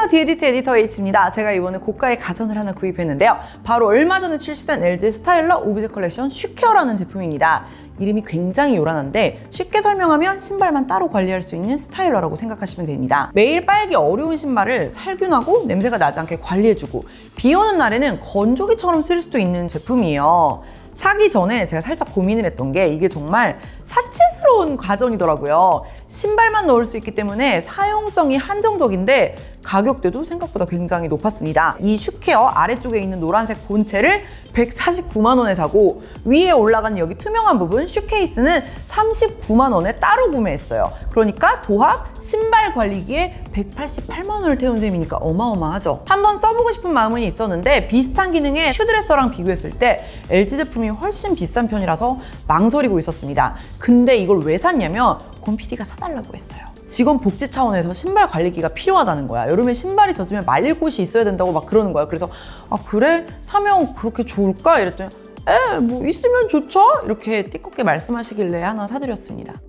안녕하세요. 디에디트 에디터 H입니다. 제가 이번에 고가의 가전을 하나 구입했는데요. 바로 얼마 전에 출시된 LG 스타일러 오브제 컬렉션 슈케어라는 제품입니다. 이름이 굉장히 요란한데 쉽게 설명하면 신발만 따로 관리할 수 있는 스타일러라고 생각하시면 됩니다. 매일 빨기 어려운 신발을 살균하고 냄새가 나지 않게 관리해주고 비 오는 날에는 건조기처럼 쓸 수도 있는 제품이에요. 사기 전에 제가 살짝 고민을 했던 게 이게 정말 사치스러운 가전이더라고요. 신발만 넣을 수 있기 때문에 사용성이 한정적인데 가격대도 생각보다 굉장히 높았습니다. 이 슈케어 아래쪽에 있는 노란색 본체를 149만 원에 사고 위에 올라간 여기 투명한 부분 슈케이스는 39만 원에 따로 구매했어요. 그러니까 도합 신발 관리기에 188만 원을 태운 셈이니까 어마어마하죠. 한번 써보고 싶은 마음은 있었는데 비슷한 기능의 슈드레서랑 비교했을 때 LG 제품이 훨씬 비싼 편이라서 망설이고 있었습니다. 근데 이걸 왜 샀냐면 권 PD가 사달라고 했어요. 직원 복지 차원에서 신발 관리기가 필요하다는 거야. 여름에 신발이 젖으면 말릴 곳이 있어야 된다고 막 그러는 거야. 그래서 아 그래? 사면 그렇게 좋을까? 이랬더니 에, 뭐 있으면 좋죠? 이렇게 띠껍게 말씀하시길래 하나 사드렸습니다.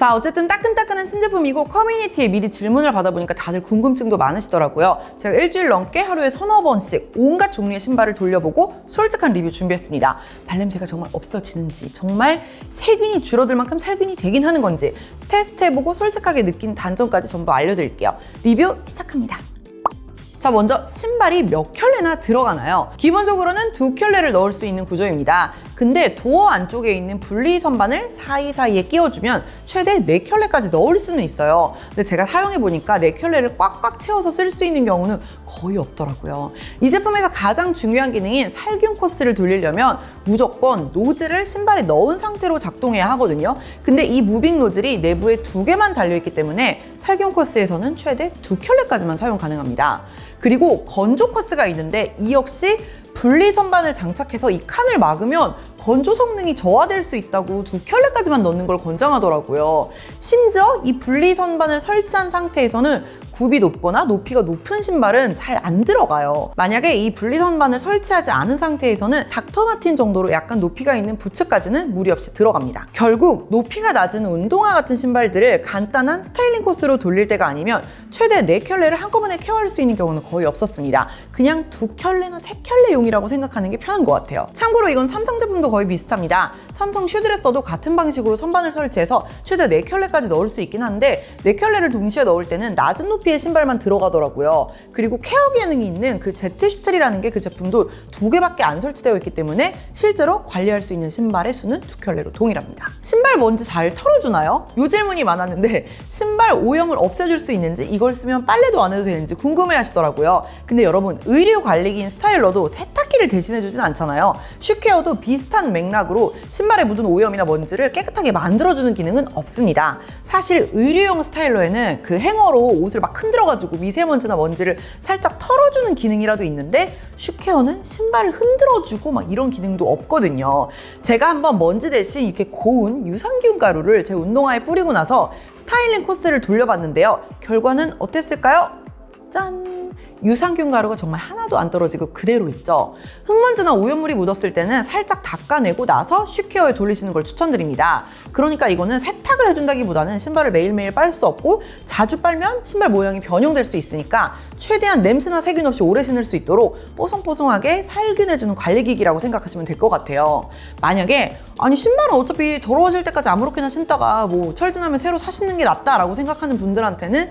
자, 어쨌든 따끈따끈한 신제품이고 커뮤니티에 미리 질문을 받아보니까 다들 궁금증도 많으시더라고요. 제가 일주일 넘게 하루에 서너 번씩 온갖 종류의 신발을 돌려보고 솔직한 리뷰 준비했습니다. 발냄새가 정말 없어지는지, 정말 세균이 줄어들 만큼 살균이 되긴 하는 건지 테스트해보고 솔직하게 느낀 단점까지 전부 알려드릴게요. 리뷰 시작합니다. 자, 먼저 신발이 몇 켤레나 들어가나요? 기본적으로는 두 켤레를 넣을 수 있는 구조입니다. 근데 도어 안쪽에 있는 분리 선반을 사이사이에 끼워주면 최대 네 켤레까지 넣을 수는 있어요. 근데 제가 사용해보니까 네 켤레를 꽉꽉 채워서 쓸 수 있는 경우는 거의 없더라고요. 이 제품에서 가장 중요한 기능인 살균 코스를 돌리려면 무조건 노즐을 신발에 넣은 상태로 작동해야 하거든요. 근데 이 무빙 노즐이 내부에 두 개만 달려있기 때문에 살균 코스에서는 최대 두 켤레까지만 사용 가능합니다. 그리고 건조 코스가 있는데 이 역시 분리 선반을 장착해서 이 칸을 막으면 건조 성능이 저하될 수 있다고 두 켤레까지만 넣는 걸 권장하더라고요. 심지어 이 분리 선반을 설치한 상태에서는 굽이 높거나 높이가 높은 신발은 잘 안 들어가요. 만약에 이 분리 선반을 설치하지 않은 상태에서는 닥터마틴 정도로 약간 높이가 있는 부츠까지는 무리 없이 들어갑니다. 결국 높이가 낮은 운동화 같은 신발들을 간단한 스타일링 코스로 돌릴 때가 아니면 최대 네켤레를 한꺼번에 케어할 수 있는 경우는 거의 없었습니다. 그냥 두 켤레나 세 켤레 용이 라고 생각하는 게 편한 것 같아요. 참고로 이건 삼성 제품도 거의 비슷합니다. 삼성 슈드레서도 같은 방식으로 선반을 설치해서 최대 네켤레까지 넣을 수 있긴 한데 네켤레를 동시에 넣을 때는 낮은 높이의 신발만 들어가더라고요. 그리고 케어 기능이 있는 그 제트 슈트리라는 게 그 제품도 두 개밖에 안 설치되어 있기 때문에 실제로 관리할 수 있는 신발의 수는 두 켤레로 동일합니다. 신발 먼지 잘 털어주나요? 요 질문이 많았는데 신발 오염을 없애줄 수 있는지 이걸 쓰면 빨래도 안 해도 되는지 궁금해 하시더라고요. 근데 여러분 의류 관리기인 스타일러도 세 탁기를 대신해주진 않잖아요. 슈케어도 비슷한 맥락으로 신발에 묻은 오염이나 먼지를 깨끗하게 만들어주는 기능은 없습니다. 사실 의류용 스타일러에는 그 행어로 옷을 막 흔들어가지고 미세먼지나 먼지를 살짝 털어주는 기능이라도 있는데 슈케어는 신발을 흔들어주고 막 이런 기능도 없거든요. 제가 한번 먼지 대신 이렇게 고운 유산균 가루를 제 운동화에 뿌리고 나서 스타일링 코스를 돌려봤는데요. 결과는 어땠을까요? 짠! 유산균 가루가 정말 하나도 안 떨어지고 그대로 있죠. 흙먼지나 오염물이 묻었을 때는 살짝 닦아내고 나서 슈케어에 돌리시는 걸 추천드립니다. 그러니까 이거는 세탁을 해준다기보다는 신발을 매일매일 빨 수 없고 자주 빨면 신발 모양이 변형될 수 있으니까 최대한 냄새나 세균 없이 오래 신을 수 있도록 뽀송뽀송하게 살균해주는 관리기기라고 생각하시면 될 것 같아요. 만약에 아니 신발은 어차피 더러워질 때까지 아무렇게나 신다가 뭐 철진하면 새로 사시는 게 낫다라고 생각하는 분들한테는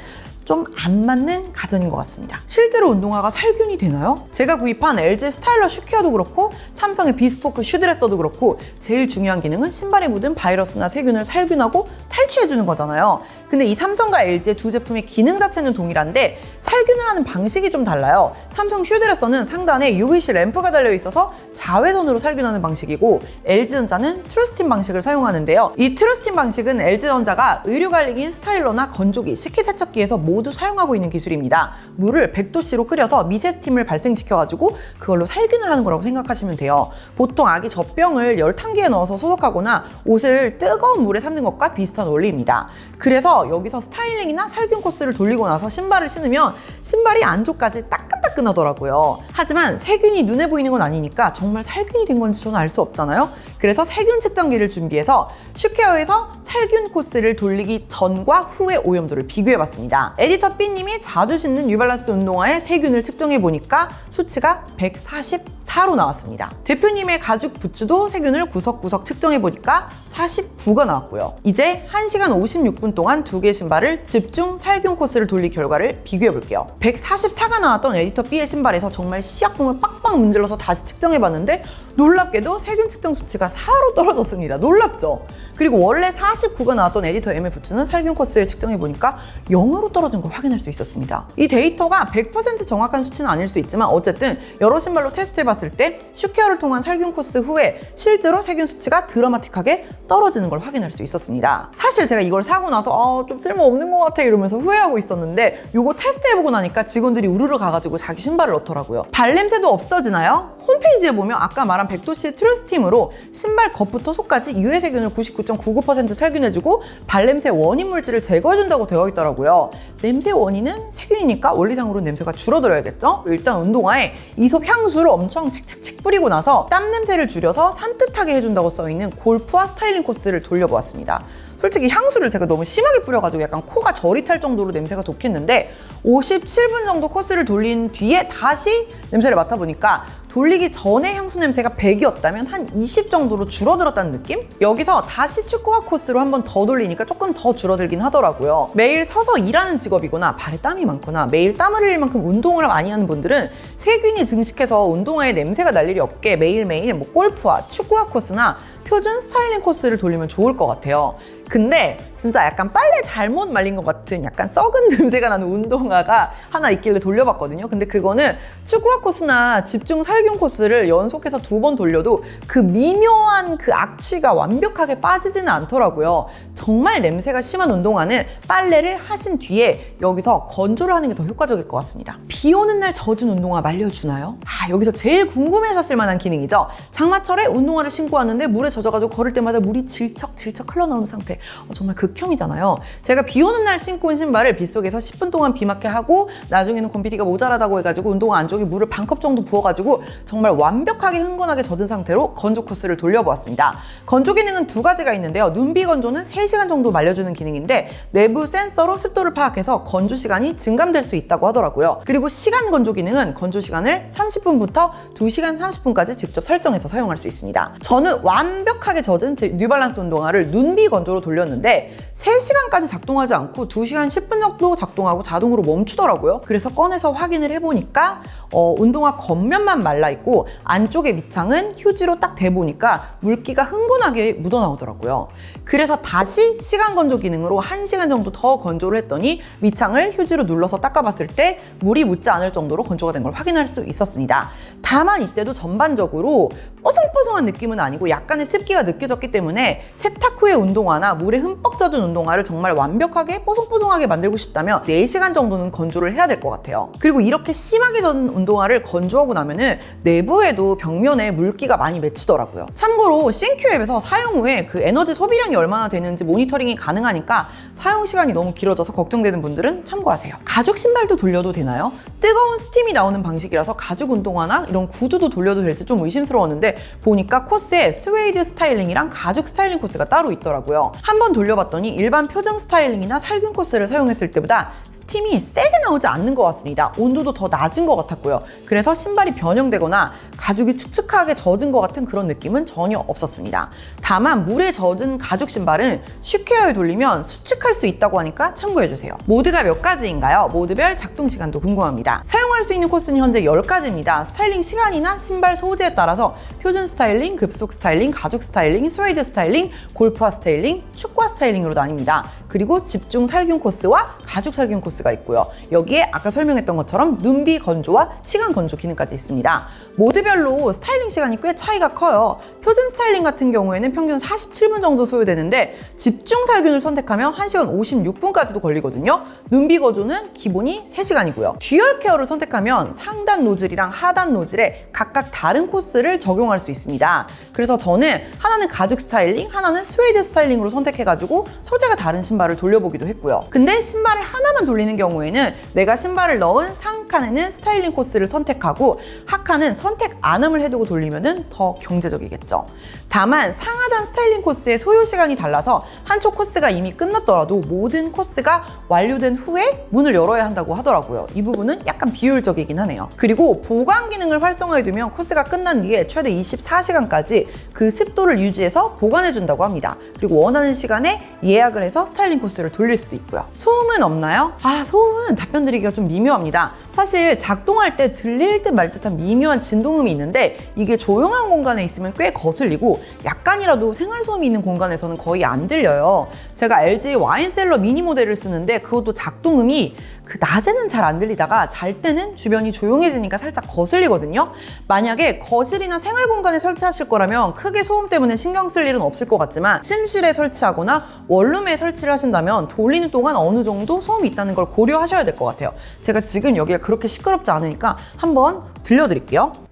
좀 안 맞는 가전인 것 같습니다. 실제로 운동화가 살균이 되나요? 제가 구입한 LG 스타일러 슈케어도 그렇고 삼성의 비스포크 슈드레서도 그렇고 제일 중요한 기능은 신발에 묻은 바이러스나 세균을 살균하고 탈취해주는 거잖아요. 근데 이 삼성과 LG의 두 제품의 기능 자체는 동일한데 살균을 하는 방식이 좀 달라요. 삼성 슈드레서는 상단에 UVC 램프가 달려 있어서 자외선으로 살균하는 방식이고 LG전자는 트루스틴 방식을 사용하는데요. 이 트루스틴 방식은 LG전자가 의류 관리기인 스타일러나 건조기, 식기세척기에서 모두 사용하고 있는 기술입니다. 물을 100도씨로 끓여서 미세 스팀을 발생시켜가지고 그걸로 살균을 하는 거라고 생각하시면 돼요. 보통 아기 젖병을 열탕기에 넣어서 소독하거나 옷을 뜨거운 물에 삶는 것과 비슷한 원리입니다. 그래서 여기서 스타일링이나 살균 코스를 돌리고 나서 신발을 신으면 신발이 안쪽까지 따끈따끈하더라고요. 하지만 세균이 눈에 보이는 건 아니니까 정말 살균이 된 건지 저는 알 수 없잖아요. 그래서 세균 측정기를 준비해서 슈케어에서 살균 코스를 돌리기 전과 후의 오염도를 비교해봤습니다. 에디터 B님이 자주 신는 뉴발란스 운동화의 세균을 측정해보니까 수치가 144로 나왔습니다. 대표님의 가죽 부츠도 세균을 구석구석 측정해보니까 49가 나왔고요. 이제 1시간 56분 동안 두개 신발을 집중 살균 코스를 돌릴 결과를 비교해볼게요. 144가 나왔던 에디터 B의 신발에서 정말 씨앗봉을 빡빡 문질러서 다시 측정해봤는데 놀랍게도 세균 측정 수치가 4로 떨어졌습니다. 놀랍죠? 그리고 원래 49가 나왔던 에디터 M의 부츠는 살균 코스를 측정해 보니까 0으로 떨어진 걸 확인할 수 있었습니다. 이 데이터가 100% 정확한 수치는 아닐 수 있지만 어쨌든 여러 신발로 테스트해 봤을 때 슈케어를 통한 살균 코스 후에 실제로 세균 수치가 드라마틱하게 떨어지는 걸 확인할 수 있었습니다. 사실 제가 이걸 사고 나서 아, 좀 쓸모없는 것 같아 이러면서 후회하고 있었는데 이거 테스트해 보고 나니까 직원들이 우르르 가가지고 자기 신발을 넣더라고요. 발냄새도 없어지나요? 홈페이지에 보면 아까 말한 백도씨 트루스팀으로 신발 겉부터 속까지 유해 세균을 99.99% 살균해주고 발냄새 원인 물질을 제거해준다고 되어 있더라고요. 냄새 원인은 세균이니까 원리상으로 냄새가 줄어들어야겠죠? 일단 운동화에 이솝 향수를 엄청 칙칙칙 뿌리고 나서 땀 냄새를 줄여서 산뜻하게 해준다고 써있는 골프와 스타일링 코스를 돌려보았습니다. 솔직히 향수를 제가 너무 심하게 뿌려가지고 약간 코가 탈 정도로 냄새가 독했는데 57분 정도 코스를 돌린 뒤에 다시 냄새를 맡아보니까 돌리기 전에 향수 냄새가 100이었다면 한 20 정도로 줄어들었다는 느낌? 여기서 다시 축구화 코스로 한 번 더 돌리니까 조금 더 줄어들긴 하더라고요. 매일 서서 일하는 직업이거나 발에 땀이 많거나 매일 땀을 흘릴 만큼 운동을 많이 하는 분들은 세균이 증식해서 운동화에 냄새가 날 일이 없게 매일매일 뭐 골프화, 축구화 코스나 표준 스타일링 코스를 돌리면 좋을 것 같아요. 근데 진짜 약간 빨래 잘못 말린 것 같은 약간 썩은 냄새가 나는 운동 화가 하나 있길래 돌려봤거든요. 근데 그거는 축구화 코스나 집중 살균 코스를 연속해서 두 번 돌려도 그 미묘한 그 악취가 완벽하게 빠지지는 않더라고요. 정말 냄새가 심한 운동화는 빨래를 하신 뒤에 여기서 건조를 하는 게 더 효과적일 것 같습니다. 비 오는 날 젖은 운동화 말려주나요? 아, 여기서 제일 궁금해하셨을 만한 기능이죠. 장마철에 운동화를 신고 왔는데 물에 젖어가지고 걸을 때마다 물이 질척질척 흘러나오는 상태. 어, 정말 극혐이잖아요. 제가 비 오는 날 신고 온 신발을 빗속에서 10분 동안 비 맞게 하고 나중에는 곰피디가 모자라다고 해가지고 운동화 안쪽에 물을 반컵 정도 부어가지고 정말 완벽하게 흥건하게 젖은 상태로 건조 코스를 돌려보았습니다. 건조 기능은 두 가지가 있는데요. 눈비 건조는 3시간 정도 말려주는 기능인데 내부 센서로 습도를 파악해서 건조 시간이 증감될 수 있다고 하더라고요. 그리고 시간 건조 기능은 건조 시간을 30분부터 2시간 30분까지 직접 설정해서 사용할 수 있습니다. 저는 완벽하게 젖은 제 뉴발란스 운동화를 눈비 건조로 돌렸는데 3시간까지 작동하지 않고 2시간 10분 정도 작동하고 자동으로 멈추더라고요. 그래서 꺼내서 확인을 해보니까 어, 운동화 겉면만 말라 있고 안쪽의 밑창은 휴지로 딱 대보니까 물기가 흥분하게 묻어나오더라고요. 그래서 다시 시간 건조 기능으로 1시간 정도 더 건조를 했더니 밑창을 휴지로 눌러서 닦아봤을 때 물이 묻지 않을 정도로 건조가 된 걸 확인할 수 있었습니다. 다만 이때도 전반적으로 뽀송뽀송한 느낌은 아니고 약간의 습기가 느껴졌기 때문에 세탁 후의 운동화나 물에 흠뻑 젖은 운동화를 정말 완벽하게 뽀송뽀송하게 만들고 싶다면 4시간 정도는 건조를 해야 될 것 같아요. 그리고 이렇게 심하게 젖은 운동화를 건조하고 나면은 내부에도 벽면에 물기가 많이 맺히더라고요. 참고로 싱큐 앱에서 사용 후에 그 에너지 소비량이 얼마나 되는지 모니터링이 가능하니까 사용 시간이 너무 길어져서 걱정되는 분들은 참고하세요. 가죽 신발도 돌려도 되나요? 뜨거운 스팀이 나오는 방식이라서 가죽 운동화나 이런 구두도 돌려도 될지 좀 의심스러웠는데 보니까 코스에 스웨이드 스타일링이랑 가죽 스타일링 코스가 따로 있더라고요. 한번 돌려봤더니 일반 표정 스타일링이나 살균 코스를 사용했을 때보다 스팀이 세게 나오지 않는 것 같습니다. 온도도 더 낮은 것 같았고요. 그래서 신발이 변형되거나 가죽이 축축하게 젖은 것 같은 그런 느낌은 전혀 없었습니다. 다만 물에 젖은 가죽 신발은 슈케어에 돌리면 수축할 수 있다고 하니까 참고해주세요. 모드가 몇 가지인가요? 모드별 작동 시간도 궁금합니다. 사용할 수 있는 코스는 현재 10가지입니다. 스타일링 시간이나 신발 소재에 따라서 표준 스타일링, 급속 스타일링, 가죽 스타일링, 스웨이드 스타일링, 골프화 스타일링, 축구화 스타일링으로 나뉩니다. 그리고 집중 살균 코스와 가죽 살균 코스가 있고요. 여기에 아까 설명했던 것처럼 눈비 건조와 시간 건조 기능까지 있습니다. 모드별로 스타일링 시간이 꽤 차이가 커요. 표준 스타일링 같은 경우에는 평균 47분 정도 소요되는데 집중 살균을 선택하면 1시간 1시간 56분까지도 걸리거든요. 눈비 거조는 기본이 3시간이고요. 듀얼 케어를 선택하면 상단 노즐이랑 하단 노즐에 각각 다른 코스를 적용 할 수 있습니다. 그래서 저는 하나는 가죽 스타일링, 하나는 스웨이드 스타일링으로 선택해가지고 소재가 다른 신발을 돌려보기도 했고요. 근데 신발을 하나만 돌리는 경우에는 내가 신발을 넣은 상칸에는 스타일링 코스를 선택하고 하칸은 선택 안음을 해두고 돌리면 더 경제적이겠죠. 다만 상하 단 스타일링 코스의 소요 시간이 달라서 한쪽 코스가 이미 끝났더라도 모든 코스가 완료된 후에 문을 열어야 한다고 하더라고요. 이 부분은 약간 비효율적이긴 하네요. 그리고 보관 기능을 활성화해두면 코스가 끝난 뒤에 최대 24시간까지 그 습도를 유지해서 보관해준다고 합니다. 그리고 원하는 시간에 예약을 해서 스타일링 코스를 돌릴 수도 있고요. 소음은 없나요? 아, 소음은 답변 드리기가 좀 미묘합니다. 사실 작동할 때 들릴 듯 말 듯한 미묘한 진동음이 있는데 이게 조용한 공간에 있으면 꽤 거슬리고 약간이라도 생활소음이 있는 공간에서는 거의 안 들려요. 제가 LG 와인셀러 미니 모델을 쓰는데 그것도 작동음이 그 낮에는 잘 안 들리다가 잘 때는 주변이 조용해지니까 살짝 거슬리거든요. 만약에 거실이나 생활 공간에 설치하실 거라면 크게 소음 때문에 신경 쓸 일은 없을 것 같지만 침실에 설치하거나 원룸에 설치를 하신다면 돌리는 동안 어느 정도 소음이 있다는 걸 고려하셔야 될 것 같아요. 제가 지금 여기가 그렇게 시끄럽지 않으니까 한번 들려드릴게요.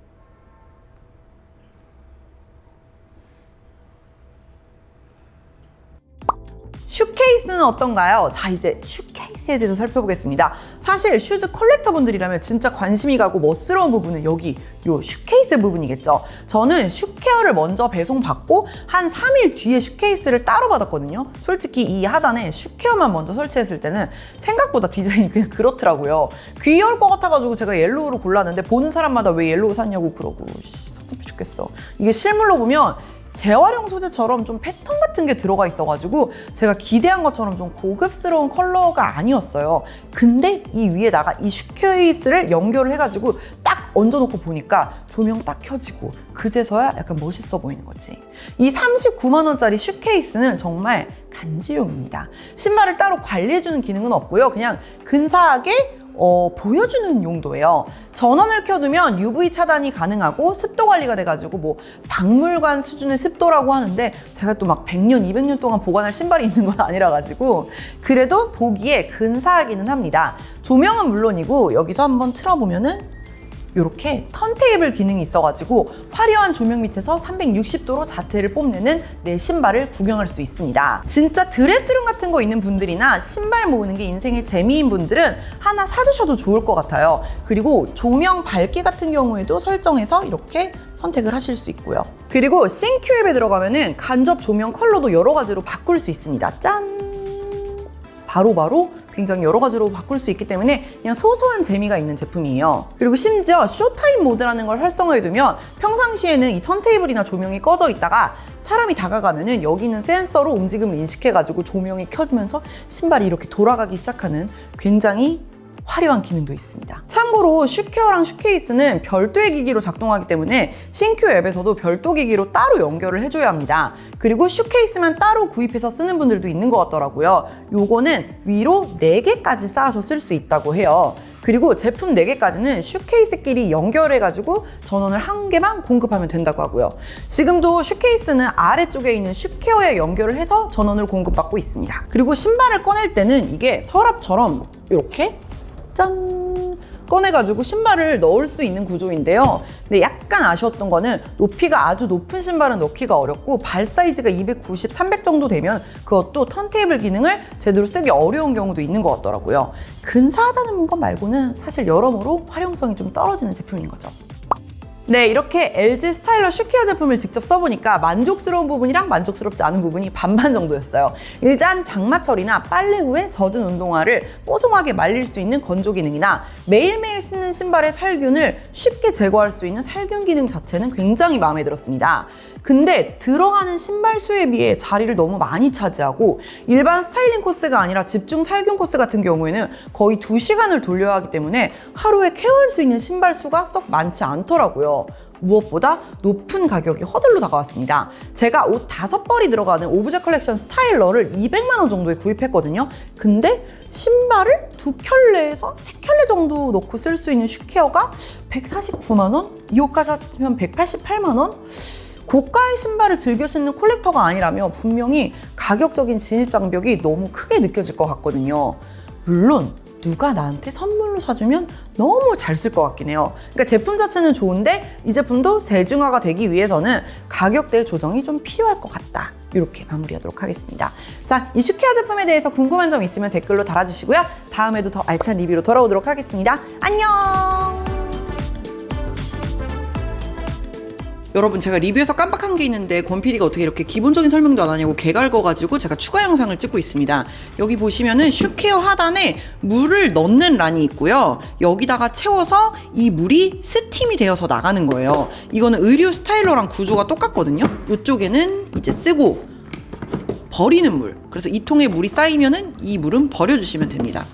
슈케이스는 어떤가요? 자, 이제 슈케이스에 대해서 살펴보겠습니다. 사실 슈즈 컬렉터 분들이라면 진짜 관심이 가고 멋스러운 부분은 여기 요 슈케이스 부분이겠죠. 저는 슈케어를 먼저 배송받고 한 3일 뒤에 슈케이스를 따로 받았거든요. 솔직히 이 하단에 슈케어만 먼저 설치했을 때는 생각보다 디자인이 그냥 그렇더라고요. 귀여울 것 같아가지고 제가 옐로우로 골랐는데 보는 사람마다 왜 옐로우 샀냐고 그러고 씨, 섭섭해 죽겠어. 이게 실물로 보면 재활용 소재처럼 좀 패턴 같은 게 들어가 있어가지고 제가 기대한 것처럼 좀 고급스러운 컬러가 아니었어요. 근데 이 위에다가 이 슈케이스를 연결을 해가지고 딱 얹어놓고 보니까 조명 딱 켜지고 그제서야 약간 멋있어 보이는 거지. 이 39만원짜리 슈케이스는 정말 간지용입니다. 신발을 따로 관리해주는 기능은 없고요. 그냥 근사하게 어, 보여주는 용도예요. 전원을 켜두면 UV 차단이 가능하고 습도 관리가 돼가지고 뭐 박물관 수준의 습도라고 하는데 제가 또 막 100년, 200년 동안 보관할 신발이 있는 건 아니라 가지고 그래도 보기에 근사하기는 합니다. 조명은 물론이고 여기서 한번 틀어보면은 이렇게 턴테이블 기능이 있어가지고 화려한 조명 밑에서 360도로 자태를 뽐내는 내 신발을 구경할 수 있습니다. 진짜 드레스룸 같은 거 있는 분들이나 신발 모으는 게 인생의 재미인 분들은 하나 사두셔도 좋을 것 같아요. 그리고 조명 밝기 같은 경우에도 설정해서 이렇게 선택을 하실 수 있고요. 그리고 싱큐 앱에 들어가면은 간접 조명 컬러도 여러 가지로 바꿀 수 있습니다. 짠! 바로바로 굉장히 여러 가지로 바꿀 수 있기 때문에 그냥 소소한 재미가 있는 제품이에요. 그리고 심지어 쇼타임 모드라는 걸 활성화해두면 평상시에는 이 턴테이블이나 조명이 꺼져 있다가 사람이 다가가면은 여기 있는 센서로 움직임을 인식해가지고 조명이 켜지면서 신발이 이렇게 돌아가기 시작하는 굉장히 화려한 기능도 있습니다. 참고로 슈케어랑 슈케이스는 별도의 기기로 작동하기 때문에 신큐 앱에서도 별도 기기로 따로 연결을 해줘야 합니다. 그리고 슈케이스만 따로 구입해서 쓰는 분들도 있는 것 같더라고요. 요거는 위로 4개까지 쌓아서 쓸 수 있다고 해요. 그리고 제품 4개까지는 슈케이스끼리 연결해가지고 전원을 한 개만 공급하면 된다고 하고요. 지금도 슈케이스는 아래쪽에 있는 슈케어에 연결을 해서 전원을 공급받고 있습니다. 그리고 신발을 꺼낼 때는 이게 서랍처럼 이렇게 짠! 꺼내가지고 신발을 넣을 수 있는 구조인데요. 근데 약간 아쉬웠던 거는 높이가 아주 높은 신발은 넣기가 어렵고 발 사이즈가 290, 300 정도 되면 그것도 턴테이블 기능을 제대로 쓰기 어려운 경우도 있는 것 같더라고요. 근사하다는 것 말고는 사실 여러모로 활용성이 좀 떨어지는 제품인 거죠. 네, 이렇게 LG 스타일러 슈케어 제품을 직접 써보니까 만족스러운 부분이랑 만족스럽지 않은 부분이 반반 정도였어요. 일단 장마철이나 빨래 후에 젖은 운동화를 뽀송하게 말릴 수 있는 건조 기능이나 매일매일 신는 신발의 살균을 쉽게 제거할 수 있는 살균 기능 자체는 굉장히 마음에 들었습니다. 근데 들어가는 신발 수에 비해 자리를 너무 많이 차지하고 일반 스타일링 코스가 아니라 집중 살균 코스 같은 경우에는 거의 2시간을 돌려야 하기 때문에 하루에 케어할 수 있는 신발 수가 썩 많지 않더라고요. 무엇보다 높은 가격이 허들로 다가왔습니다. 제가 옷 다섯 벌이 들어가는 오브제 컬렉션 스타일러를 200만 원 정도에 구입했거든요. 근데 신발을 두 켤레에서 세 켤레 정도 넣고 쓸 수 있는 슈케어가 149만 원? 이 옷까지 합치면 188만 원? 고가의 신발을 즐겨 신는 콜렉터가 아니라면 분명히 가격적인 진입 장벽이 너무 크게 느껴질 것 같거든요. 물론 누가 나한테 선물로 사주면 너무 잘 쓸 것 같긴 해요. 그러니까 제품 자체는 좋은데 이 제품도 대중화가 되기 위해서는 가격대 조정이 좀 필요할 것 같다. 이렇게 마무리하도록 하겠습니다. 자, 이 슈케어 제품에 대해서 궁금한 점 있으면 댓글로 달아주시고요. 다음에도 더 알찬 리뷰로 돌아오도록 하겠습니다. 안녕! 여러분 제가 리뷰에서 깜빡한 게 있는데 권PD가 어떻게 이렇게 기본적인 설명도 안 하냐고 개갈거가지고 제가 추가 영상을 찍고 있습니다. 여기 보시면은 슈케어 하단에 물을 넣는 란이 있고요. 여기다가 채워서 이 물이 스팀이 되어서 나가는 거예요. 이거는 의류 스타일러랑 구조가 똑같거든요. 이쪽에는 이제 쓰고 버리는 물. 그래서 이 통에 물이 쌓이면은 이 물은 버려주시면 됩니다.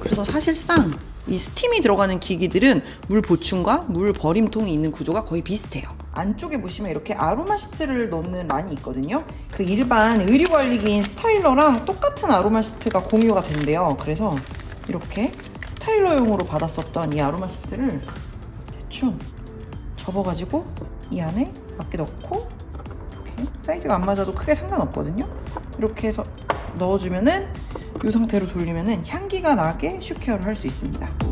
그래서 사실상 이 스팀이 들어가는 기기들은 물 보충과 물 버림통이 있는 구조가 거의 비슷해요. 안쪽에 보시면 이렇게 아로마 시트를 넣는 란이 있거든요. 그 일반 의류 관리기인 스타일러랑 똑같은 아로마 시트가 공유가 된대요. 그래서 이렇게 스타일러용으로 받았었던 이 아로마 시트를 대충 접어가지고 이 안에 맞게 넣고 이렇게 사이즈가 안 맞아도 크게 상관없거든요. 이렇게 해서 넣어주면은 이 상태로 돌리면은 향기가 나게 슈케어를 할 수 있습니다.